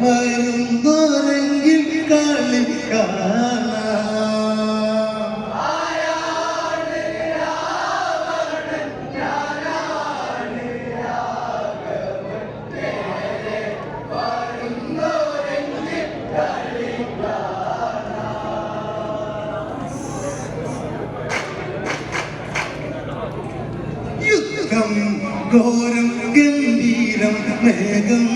വരുന്നോരെങ്കിൽ കളി ഘോരം ഗംഭീരം മേഘം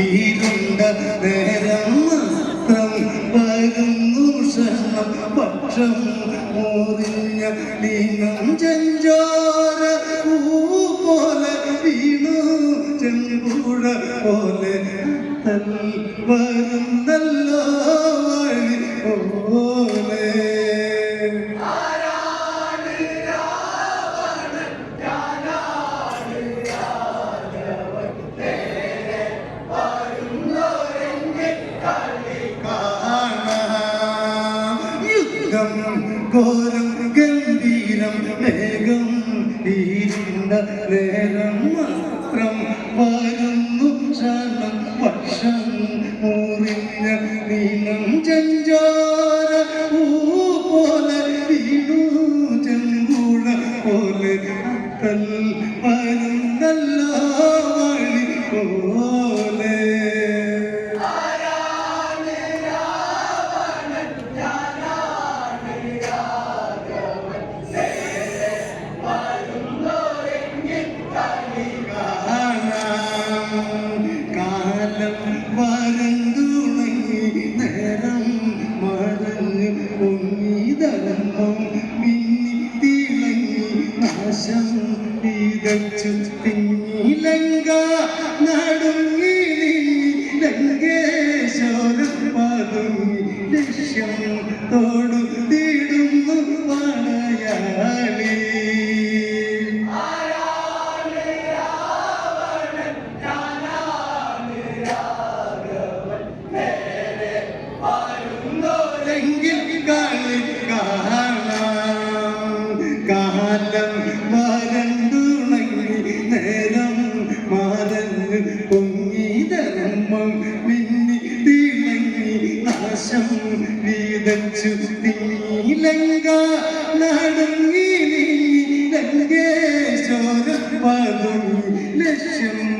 ഈരുണ്ട നേരം അസ്ത്രം വരുന്നു ക്ഷണം പോലെ വീണു വരുന്നല്ലോ. ഈരുണ്ട നേരം മാത്രം വരുന്നു ക്ഷണം വർഷം മുറിഞ്ഞ നീളം ചഞ്ചാര പോലെ വീണു. ചെമ്പുഴ പോലെ തൽ വരുന്നല്ലോ വഴി പോലെ. നാശം വിതച്ചു തിങ്ങിലങ്ക നടുങ്ങി ലങ്കേശ്വരം പതുങ്ങി ലക്ഷ്യം തൊടുത്തിടുന്നു പടയാളി എങ്കിൽ കളി കാണാം. കാലം നീലങ്ക നടുങ്ങി ലങ്കേശ്വരം പതുങ്ങി ലക്ഷ്യം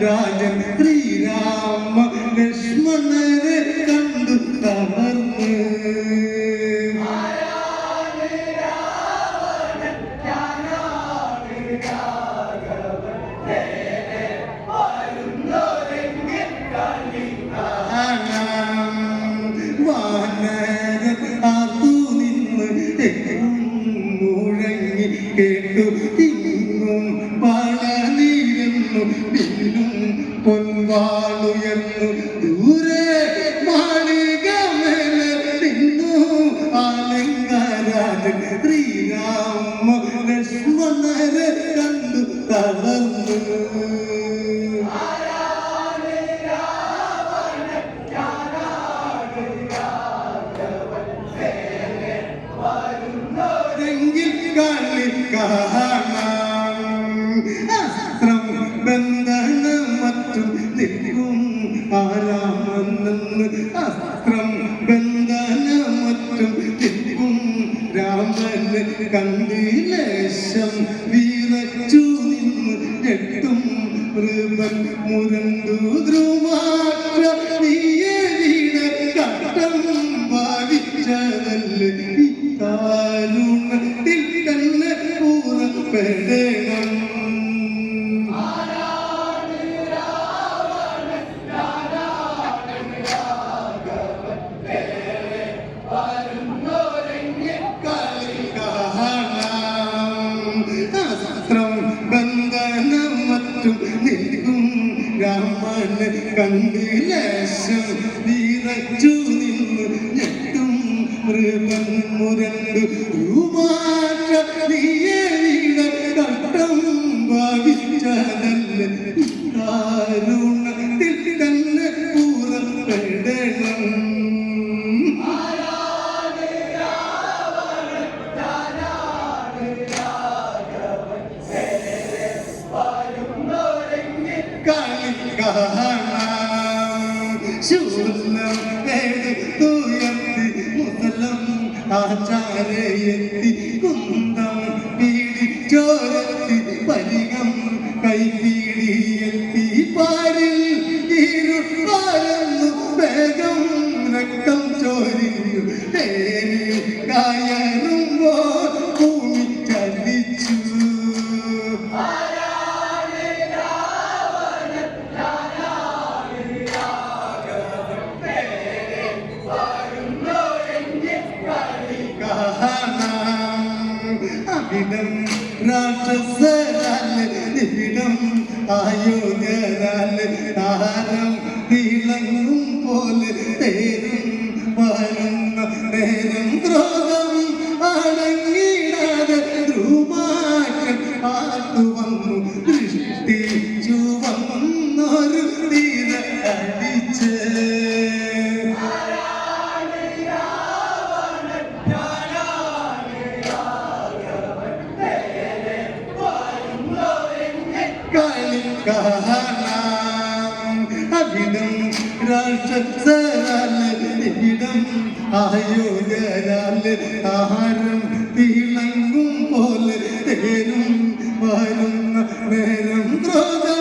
രാജൻ ശ്രീരാമ ലക്ഷ്മണനെ കണ്ടു തളർന്ന്. പിന്നും പൊൻവാളുയർന്നു ദൂരെ മാളിക നിന്നു ആലങ്കാരാജൻ ശ്രീരാമ ലക്ഷ്മണരെ കണ്ടു തളർന്നു മൃഗൻ മുരണ്ടു ധ്രുവാക്ഷ നീയെ വീണ കട്ടം ഭാവിച്ചതല്ലേ. താരുണത്തിൽ തന്നെ പൂറപ്പെടണം. രാമന് കണ്ട് ലേശം വീറച്ചു നിന്നു ഞെട്ടും രൂപാറ്റ ശൂലം എടുത്തുയർത്തി മുതലം ആചാരയെത്തി കുന്തം പീഡിച്ചോരത്തി പരികം കൈപീടിയെത്തി അവിടം രാക്ഷസരാൽ നിവിടം ആയോധരാൽ താരം തിളങ്ങും പോലെ തേരും ശക്തനിടം ആയോജരാൽ ആഹാരം തിളങ്ങും പോലെ നേരം ക്രോധ